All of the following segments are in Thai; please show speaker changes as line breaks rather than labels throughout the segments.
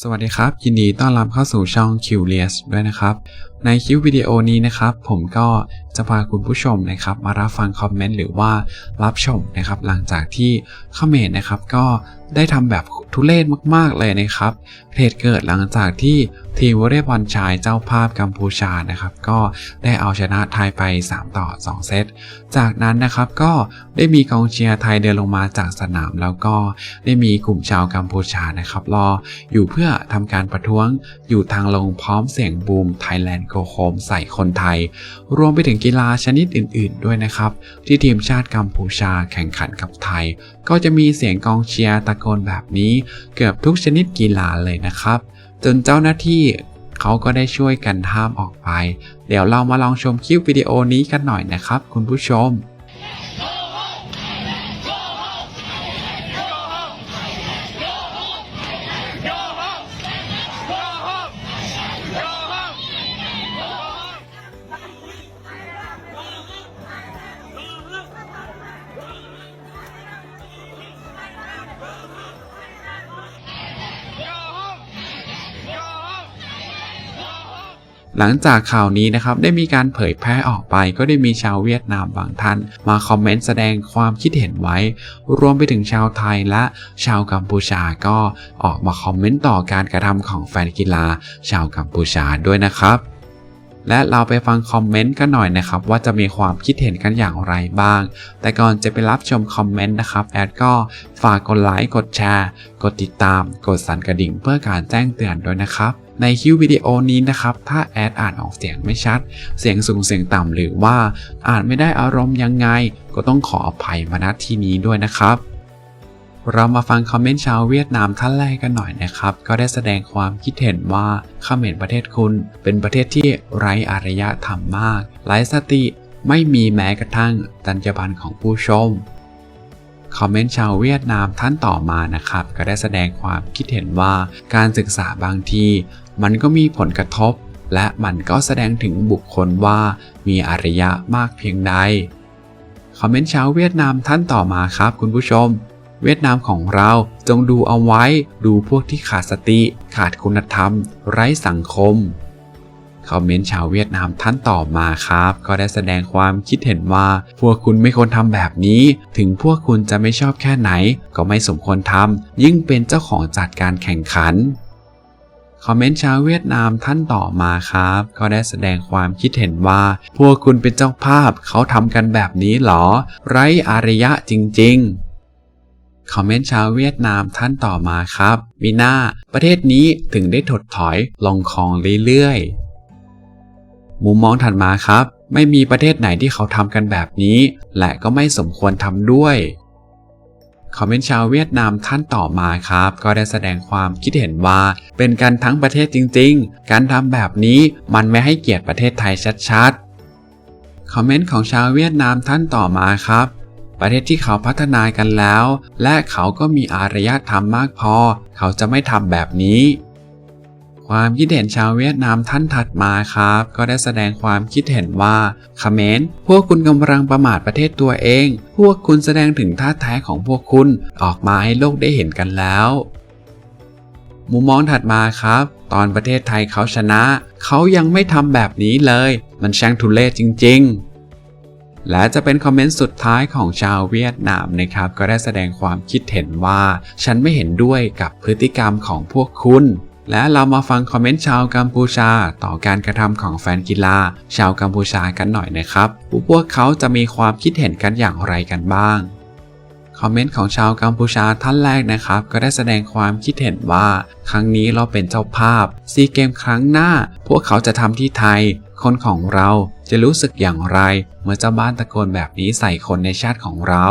สวัสดีครับ ยินดีต้อนรับเข้าสู่ช่อง Curious ด้วยนะครับ ในคลิปวิดีโอนี้นะครับ ผมก็จะพาคุณผู้ชมนะครับ มารับฟังคอมเมนต์หรือว่ารับชมนะครับ หลังจากที่เขมรนะครับ ก็ ได้ทำแบบทุเรศมากๆเลยนะครับเหตุเกิดหลังจากที่ทีมวอลเลย์บอลชายเจ้าภาพกัมพูชานะครับ ก็ได้เอาชนะไทยไป 3 ต่อ 2 เซต จากนั้นนะครับก็ได้มีกองเชียร์ไทยเดินลงมาจากสนาม แล้วก็ได้มีกลุ่มชาวกัมพูชานะครับรออยู่เพื่อทำการประท้วงอยู่ทางลงพร้อมเสียงบูม Thailand Go Home ใส่คนไทย รวมไปถึงกีฬาชนิดอื่น ๆ ด้วยนะครับ ที่ทีมชาติกัมพูชาแข่งขันกับไทยก็จะมีเสียงกองเชียร์ตะโกนแบบนี้เกือบทุกชนิดกีฬาเลยนะครับ จนเจ้าหน้าที่เขาก็ได้ช่วยกันห้ามออกไป เดี๋ยวเรามาลองชมคลิปวิดีโอนี้กันหน่อยนะครับ คุณผู้ชม หลังจากข่าวนี้นะครับได้มีการเผยแพร่ออกไป ก็ได้มีชาวเวียดนามบางท่าน มาคอมเมนต์แสดงความคิดเห็นไว้ รวมไปถึงชาวไทยและชาวกัมพูชาก็ออกมาคอมเมนต์ต่อการกระทำของแฟนกีฬา ชาวกัมพูชาด้วยนะครับและเราไปฟังคอมเมนต์กันหน่อยนะครับ ว่าจะมีความคิดเห็นกันอย่างไรบ้าง แต่ก่อนจะไปรับชมคอมเมนต์นะครับ แอดก็ฝากกดไลค์ กดแชร์ กดติดตาม กดสั่นกระดิ่งเพื่อการแจ้งเตือนด้วยนะครับ ในคลิปวิดีโอนี้นะครับ ถ้าแอดอ่านออกเสียงไม่ชัด เสียงสูงเสียงต่ำหรือว่าอ่านไม่ได้อารมณ์ยังไง ก็ต้องขออภัยมาณที่นี้ด้วยนะครับเรามาฟังคอมเมนต์ชาวเวียดนามท่านแรกกันหน่อยนะครับ ก็ได้แสดงความคิดเห็นว่าเขมรประเทศคุณเป็นประเทศที่ไร้อารยธรรมมากไร้สติไม่มีแม้กระทั่งจรรยาบรรณของผู้ชม คอมเมนต์ชาวเวียดนามท่านต่อมานะครับ ก็ได้แสดงความคิดเห็นว่าการศึกษาบางที มันก็มีผลกระทบ และมันก็แสดงถึงบุคคลว่ามีอารยะมากเพียงใดคอมเมนต์ชาวเวียดนามท่านต่อมาครับคุณผู้ชม เวียดนามของเราจงดูเอาไว้ดูพวกที่ขาดสติ ขาดคุณธรรม ไร้สังคม คอมเมนต์ชาวเวียดนามท่านต่อมาครับ ก็ได้แสดงความคิดเห็นว่า พวกคุณไม่ควรทำแบบนี้ ถึงพวกคุณจะไม่ชอบแค่ไหน ก็ไม่สมควรทำยิ่งเป็นเจ้าของจัดการแข่งขันคอมเมนต์ชาวเวียดนามท่านต่อมาครับ ก็ได้แสดงความคิดเห็นว่า พวกคุณเป็นเจ้าภาพเขาทำกันแบบนี้หรอ ไร้อารยะจริง ๆคอมเมนต์ชาวเวียดนามท่านต่อมาครับ มีหน้า ประเทศนี้ถึงได้ถดถอยลงคลองเรื่อยๆ มุมมองถัดมาครับ ไม่มีประเทศไหนที่เขาทำกันแบบนี้ และก็ไม่สมควรทำด้วยคอมเมนต์ชาวเวียดนามท่านต่อมาครับ ก็ได้แสดงความคิดเห็นว่า เป็นการทั้งประเทศจริง ๆ การทำแบบนี้มันไม่ให้เกียรติประเทศไทยชัดๆ คอมเมนต์ของชาวเวียดนามท่านต่อมาครับ ประเทศที่เขาพัฒนากันแล้ว และเขาก็มีอารยธรรมมากพอ เขาจะไม่ทำแบบนี้ ความคิดเห็นชาวเวียดนามท่านถัดมาครับ ก็ได้แสดงความคิดเห็นว่าคอมเขมรพวกคุณกำลังประมาทประเทศตัวเอง พวกคุณแสดงถึงท่าแท้ของพวกคุณออกมาให้โลกได้เห็นกันแล้ว มุมมองถัดมาครับ ตอนประเทศไทยเขาชนะ เขายังไม่ทำแบบนี้เลย มันช่างทุเลศจริง ๆและจะเป็นคอมเมนต์สุดท้ายของชาวเวียดนามนะครับ ก็ได้แสดงความคิดเห็นว่า ฉันไม่เห็นด้วยกับพฤติกรรมของพวกคุณ และเรามาฟังคอมเมนต์ชาวกัมพูชา ต่อการกระทำของแฟนกีฬา ชาวกัมพูชากันหน่อยนะครับพวกเขาจะมีความคิดเห็นกันอย่างไรกันบ้างคอมเมนต์ของชาวกัมพูชาท่านแรกนะครับ ก็ได้แสดงความคิดเห็นว่า ครั้งนี้เราเป็นเจ้าภาพซีเกมครั้งหน้า พวกเขาจะทำที่ไทย คนของเราจะรู้สึกอย่างไร เมื่อเจ้าบ้านตะโกนแบบนี้ใส่คนในชาติของเรา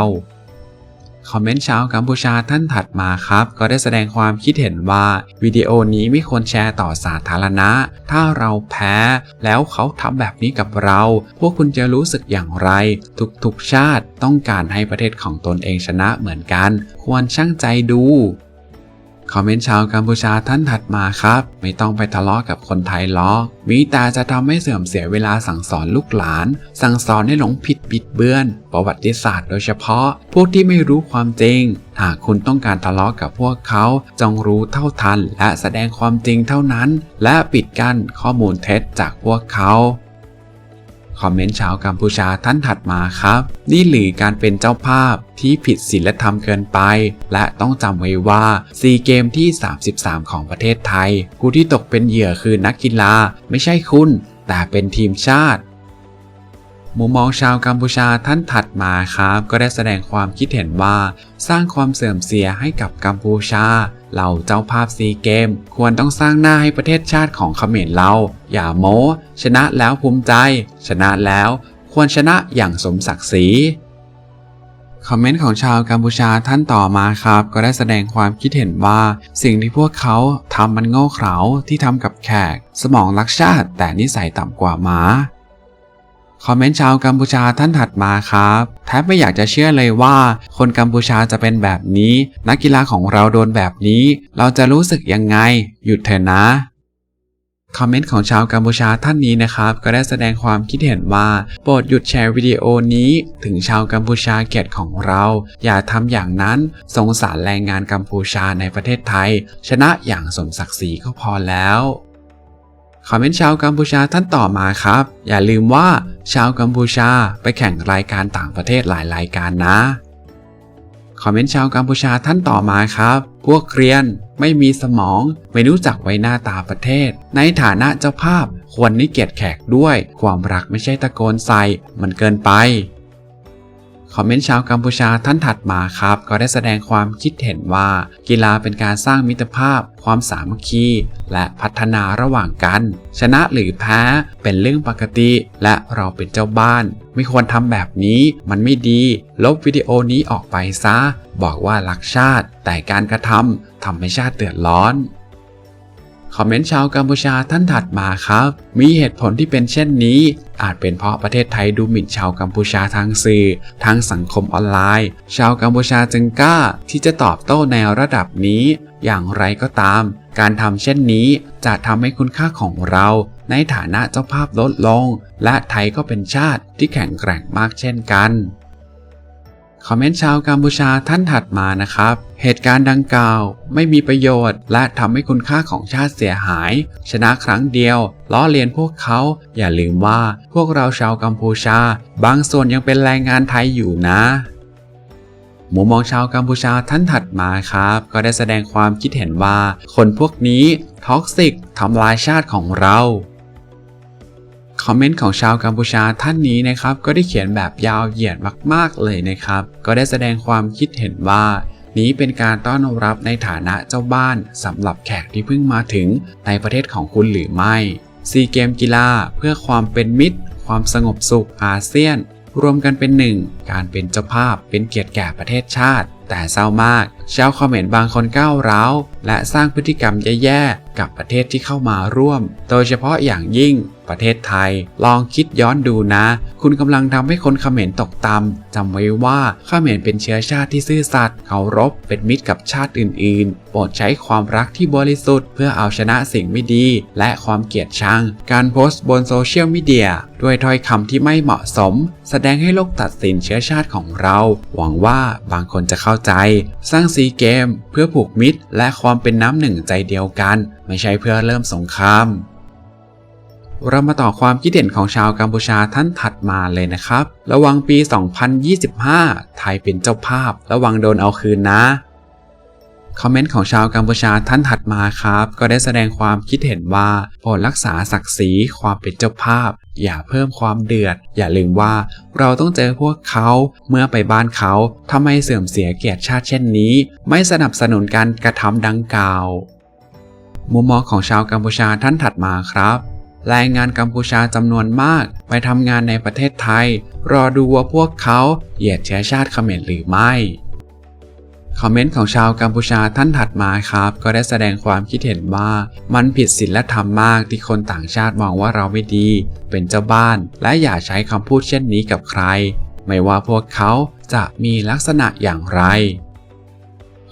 คอมเมนต์ชาวกัมพูชาท่านถัดมาครับ ก็ได้แสดงความคิดเห็นว่าวิดีโอนี้ไม่ควรแชร์ต่อสาธารณะ ถ้าเราแพ้ แล้วเขาทำแบบนี้กับเรา พวกคุณจะรู้สึกอย่างไร ทุกๆชาติต้องการให้ประเทศของตนเองชนะเหมือนกัน ควรช่างใจดู คอมเมนต์ชาวกัมพูชาท่านถัดมาครับ ไม่ต้องไปทะเลาะกับคนไทยล้อกมีแต่จะทำให้เสื่อมเสียเวลาสั่งสอนลูกหลาน สั่งสอนให้หลงผิดบิดเบือน ประวัติศาสตร์โดยเฉพาะ พวกที่ไม่รู้ความจริง หากคุณต้องการทะเลาะกับพวกเขาจงรู้เท่าทัน และแสดงความจริงเท่านั้น และปิดกั้นข้อมูลเท็จจากพวกเขา คอมเมนต์ชาวกัมพูชาท่านถัดมาครับ นี่หรือการเป็นเจ้าภาพที่ผิดศีลธรรมเกินไป และต้องจำไว้ว่าซีเกมที่ 33 ของประเทศไทย ผู้ที่ตกเป็นเหยื่อคือนักกีฬา ไม่ใช่คุณ แต่เป็นทีมชาติมุมมองชาวกัมพูชาท่านถัดมาครับ ก็ได้แสดงความคิดเห็นว่า สร้างความเสื่อมเสียให้กับกัมพูชา เราเจ้าภาพซีเกม ควรต้องสร้างหน้าให้ประเทศชาติของเขมรเรา อย่าโม้ชนะแล้วภูมิใจ ชนะแล้ว ควรชนะอย่างสมศักดิ์ศรีคอมเมนต์ของชาวกัมพูชาท่านต่อมาครับ ก็ได้แสดงความคิดเห็นว่า สิ่งที่พวกเขาทำมันโง่เขลาที่ทำกับแขก สมองรักชาติแต่นิสัยต่ำกว่าหมา คอมเมนต์ชาวกัมพูชาท่านถัดมาครับ แทบไม่อยากจะเชื่อเลยว่า คนกัมพูชาจะเป็นแบบนี้ นักกีฬาของเราโดนแบบนี้ เราจะรู้สึกยังไง หยุดเถอะนะคอมเมนต์ของชาวกัมพูชาท่านนี้นะครับ ก็ได้แสดงความคิดเห็นว่า โปรดหยุดแชร์วิดีโอนี้ ถึงชาวกัมพูชาเกียรติของเรา อย่าทำอย่างนั้นสงสารแรงงานกัมพูชาในประเทศไทย ชนะอย่างสมศักดิ์ศรีก็พอแล้ว คอมเมนต์ชาวกัมพูชาท่านต่อมาครับ อย่าลืมว่าชาวกัมพูชาไปแข่งรายการต่างประเทศหลายรายการนะคอมเมนต์ชาวกัมพูชาท่านต่อมาครับ พวกเรียนไม่มีสมอง ไม่รู้จักไว้หน้าตาประเทศ ในฐานะเจ้าภาพควรนิเกียรติแขกด้วย ความรักไม่ใช่ตะโกนใส่มันเกินไป คอมเมนต์ชาวกัมพูชาท่านถัดมาครับ ก็ได้แสดงความคิดเห็นว่า กีฬาเป็นการสร้างมิตรภาพ ความสามัคคี และพัฒนาระหว่างกัน ชนะหรือแพ้เป็นเรื่องปกติ และเราเป็นเจ้าบ้าน ไม่ควรทำแบบนี้มันไม่ดี ลบวิดีโอนี้ออกไปซะ บอกว่ารักชาติ แต่การกระทำทำให้ชาติเดือดร้อน คอมเมนต์ชาวกัมพูชาท่านถัดมาครับ มีเหตุผลที่เป็นเช่นนี้ อาจเป็นเพราะประเทศไทยดูหมิ่นชาวกัมพูชาทางสื่อ ทางสังคมออนไลน์ ชาวกัมพูชาจึงกล้า ที่จะตอบโต้ในระดับนี้ อย่างไรก็ตาม การทำเช่นนี้จะทำให้คุณค่าของเรา ในฐานะเจ้าภาพลดลง และไทยก็เป็นชาติที่แข็งแกร่งมากเช่นกัน คอมเมนต์ชาวกัมพูชาท่านถัดมานะครับ เหตุการณ์ดังกล่าวไม่มีประโยชน์ และทำให้คุณค่าของชาติเสียหาย ชนะครั้งเดียว ล้อเลียนพวกเขา อย่าลืมว่าพวกเราชาวกัมพูชา บางส่วนยังเป็นแรงงานไทยอยู่นะมุมมองชาวกัมพูชาท่านถัดมาครับ ก็ได้แสดงความคิดเห็นว่า คนพวกนี้ท็อกซิกทำลายชาติของเรา คอมเมนต์ของชาวกัมพูชาท่านนี้นะครับก็ได้เขียนแบบยาวเหยียดมากๆเลยนะครับ ก็ได้แสดงความคิดเห็นว่า นี้เป็นการต้อนรับในฐานะเจ้าบ้านสำหรับแขกที่เพิ่งมาถึงในประเทศของคุณหรือไม่ซีเกมกีฬาเพื่อความเป็นมิตร ความสงบสุขอาเซียน รวมกันเป็นหนึ่ง การเป็นเจ้าภาพเป็นเกียรติแก่ประเทศชาติ แต่เศร้ามากชาวคอมเมนต์บางคนก้าวร้าว และสร้างพฤติกรรมแย่ๆ กับประเทศที่เข้ามาร่วม โดยเฉพาะอย่างยิ่งประเทศไทย ลองคิดย้อนดูนะ คุณกำลังทำให้คนเขมรตกต่ำจำไว้ว่าเขมรเป็นเชื้อชาติที่ซื่อสัตย์เคารพเป็นมิตรกับชาติอื่นๆ โปรดใช้ความรักที่บริสุทธิ์เพื่อเอาชนะสิ่งไม่ดี และความเกลียดชัง การโพสต์บนโซเชียลมีเดียด้วยถ้อยคำที่ไม่เหมาะสม แสดงให้โลกตัดสินเชื้อชาติของเรา หวังว่าบางคนจะเข้าใจ สร้างซีเกม เพื่อผูกมิตร และความเป็นน้ำหนึ่งใจเดียวกันไม่ใช่เพื่อเริ่มสงคราม เรามาต่อความคิดเห็นของชาวกัมพูชาท่านถัดมาเลยนะครับ ระวังปี 2025 ไทยเป็นเจ้าภาพ ระวังโดนเอาคืนนะคอมเมนต์ของชาวกัมพูชาท่านถัดมาครับ ก็ได้แสดงความคิดเห็นว่าโปรดรักษาศักดิ์ศรีความเป็นเจ้าภาพ อย่าเพิ่มความเดือด อย่าลืมว่าเราต้องเจอพวกเขาเมื่อไปบ้านเขาทำไมเสื่อมเสียเกียรติชาติเช่นนี้ ไม่สนับสนุนการกระทำดังกล่าว มุมมองของชาวกัมพูชาท่านถัดมาครับแรงงานกัมพูชาจำนวนมาก ไปทำงานในประเทศไทย รอดูว่าพวกเขาเหยียดเชื้อชาติเขมรหรือไม่ คอมเมนต์ของชาวกัมพูชาท่านถัดมาครับ ก็ได้แสดงความคิดเห็นว่า มันผิดศีลธรรมมากที่คนต่างชาติมองว่าเราไม่ดี เป็นเจ้าบ้าน และอย่าใช้คำพูดเช่นนี้กับใคร ไม่ว่าพวกเขาจะมีลักษณะอย่างไร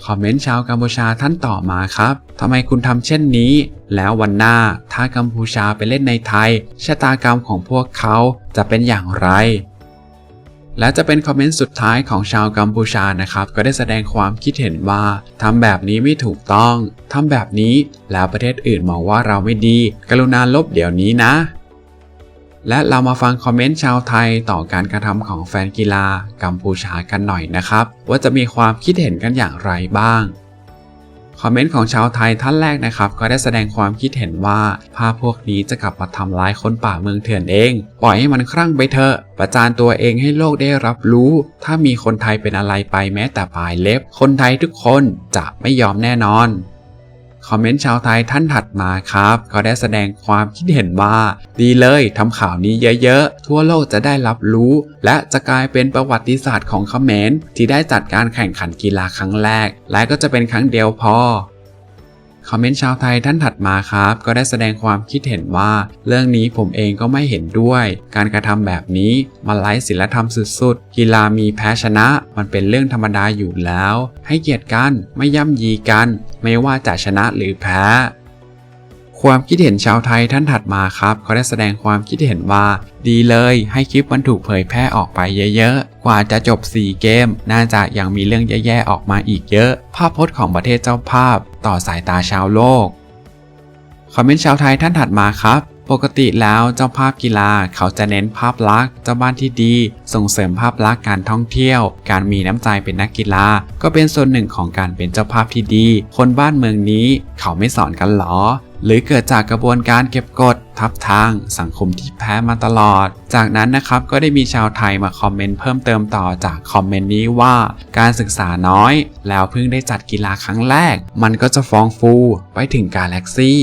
คอมเมนต์ชาวกัมพูชาท่านต่อมาครับทำไมคุณทำเช่นนี้ แล้ววันหน้าถ้ากัมพูชาไปเล่นในไทยชะตากรรมของพวกเขาจะเป็นอย่างไรและจะเป็นคอมเมนต์สุดท้ายของชาวกัมพูชานะครับ ก็ได้แสดงความคิดเห็นว่าทำแบบนี้ไม่ถูกต้องทำแบบนี้แล้วประเทศอื่นมองว่าเราไม่ดี กรุณาลบเดี๋ยวนี้นะ และเรามาฟังคอมเมนต์ชาวไทยต่อการกระทำของแฟนกีฬากัมพูชากันหน่อยนะครับ ว่าจะมีความคิดเห็นกันอย่างไรบ้างคอมเมนต์ของชาวไทยท่านแรกนะครับ ก็ได้แสดงความคิดเห็นว่าภาพพวกนี้จะกลับมาทำร้ายคนป่าเมืองเถื่อนเอง ปล่อยให้มันครั่งไปเถอะประจานตัวเองให้โลกได้รับรู้ ถ้ามีคนไทยเป็นอะไรไปแม้แต่ปลายเล็บ คนไทยทุกคนจะไม่ยอมแน่นอน คอมเมนต์ชาวไทยท่านถัดมาครับ ก็ได้แสดงความคิดเห็นว่า ดีเลยทำข่าวนี้เยอะๆ ทั่วโลกจะได้รับรู้ และจะกลายเป็นประวัติศาสตร์ของคอมเมนต์ที่ได้จัดการแข่งขันกีฬาครั้งแรก และก็จะเป็นครั้งเดียวพอ คอมเมนต์ชาวไทยท่านถัดมาครับ ก็ได้แสดงความคิดเห็นว่า เรื่องนี้ผมเองก็ไม่เห็นด้วย การกระทำแบบนี้มันไร้ศีลธรรมสุดๆ กีฬามีแพ้ชนะ มันเป็นเรื่องธรรมดาอยู่แล้ว ให้เกียรติกันไม่ย่ำยีกัน ไม่ว่าจะชนะหรือแพ้ความคิดเห็นชาวไทยท่านถัดมาครับ เขาได้แสดงความคิดเห็นว่า ดีเลยให้คลิปมันถูกเผยแพร่ออกไปเยอะๆ กว่าจะจบ 4 เกม น่าจะยังมีเรื่องแย่ๆออกมาอีกเยอะ ภาพพจน์ของประเทศเจ้าภาพ ต่อสายตาชาวโลก คอมเมนต์ชาวไทยท่านถัดมาครับ ปกติแล้วเจ้าภาพกีฬาเขาจะเน้นภาพลักษณ์เจ้าบ้านที่ดี ส่งเสริมภาพลักษณ์การท่องเที่ยว การมีน้ำใจเป็นนักกีฬา ก็เป็นส่วนหนึ่งของการเป็นเจ้าภาพที่ดี คนบ้านเมืองนี้เขาไม่สอนกันหรอ หรือเกิดจากกระบวนการเก็บกดทับทางสังคมที่แพ้มาตลอด จากนั้นนะครับก็ได้มีชาวไทยมาคอมเมนต์เพิ่มเติมต่อจากคอมเมนต์นี้ว่าการศึกษาน้อย แล้วเพิ่งได้จัดกีฬาครั้งแรก มันก็จะฟองฟู ไปถึงกาแล็กซี่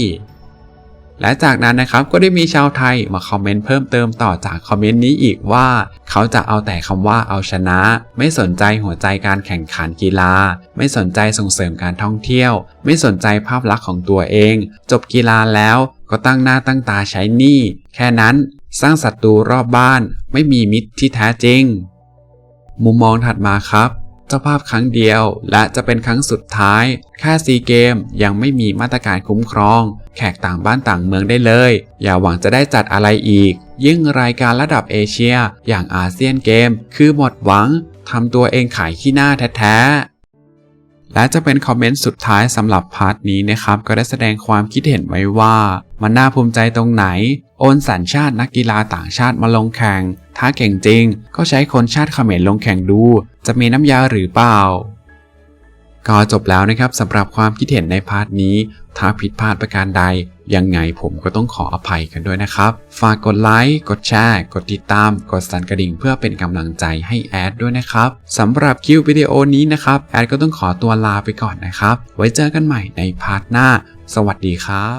และจากนั้นนะครับก็ได้มีชาวไทยมาคอมเมนต์เพิ่มเติมต่อจากคอมเมนต์นี้อีกว่า เขาจะเอาแต่คำว่าเอาชนะ ไม่สนใจหัวใจการแข่งขันกีฬา ไม่สนใจส่งเสริมการท่องเที่ยว ไม่สนใจภาพลักษณ์ของตัวเอง จบกีฬาแล้วก็ตั้งหน้าตั้งตาใช้หนี้แค่นั้นสร้างศัตรูรอบบ้าน ไม่มีมิตรที่แท้จริง มุมมองถัดมาครับเจ้าภาพครั้งเดียวและจะเป็นครั้งสุดท้ายแค่ซีเกมยังไม่มีมาตรการคุ้มครอง แขกต่างบ้านต่างเมืองได้เลย อย่าหวังจะได้จัดอะไรอีก ยิ่งรายการระดับเอเชีย อย่างอาเซียนเกม คือหมดหวังทำตัวเองขายขี้หน้าแท้ๆ และจะเป็นคอมเมนต์สุดท้ายสำหรับพาร์ทนี้นะครับ ก็ได้แสดงความคิดเห็นไว้ว่า มันน่าภูมิใจตรงไหน โอนสัญชาตินักกีฬาต่างชาติมาลงแข่ง ถ้าเก่งจริง ก็ใช้คนชาติเขมรลงแข่งดู จะมีน้ำยาหรือเปล่า ก็จบแล้วนะครับสำหรับความคิดเห็นในพาร์ทนี้ ถ้าผิดพลาดประการใด ยังไงผมก็ต้องขออภัยกันด้วยนะครับ ฝากกดไลค์ กดแชร์ กดติดตาม กดสั่นกระดิ่งเพื่อเป็นกำลังใจให้แอดด้วยนะครับสำหรับคลิปวิดีโอนี้นะครับ แอดก็ต้องขอตัวลาไปก่อนนะครับ ไว้เจอกันใหม่ในพาร์ทหน้า สวัสดีครับ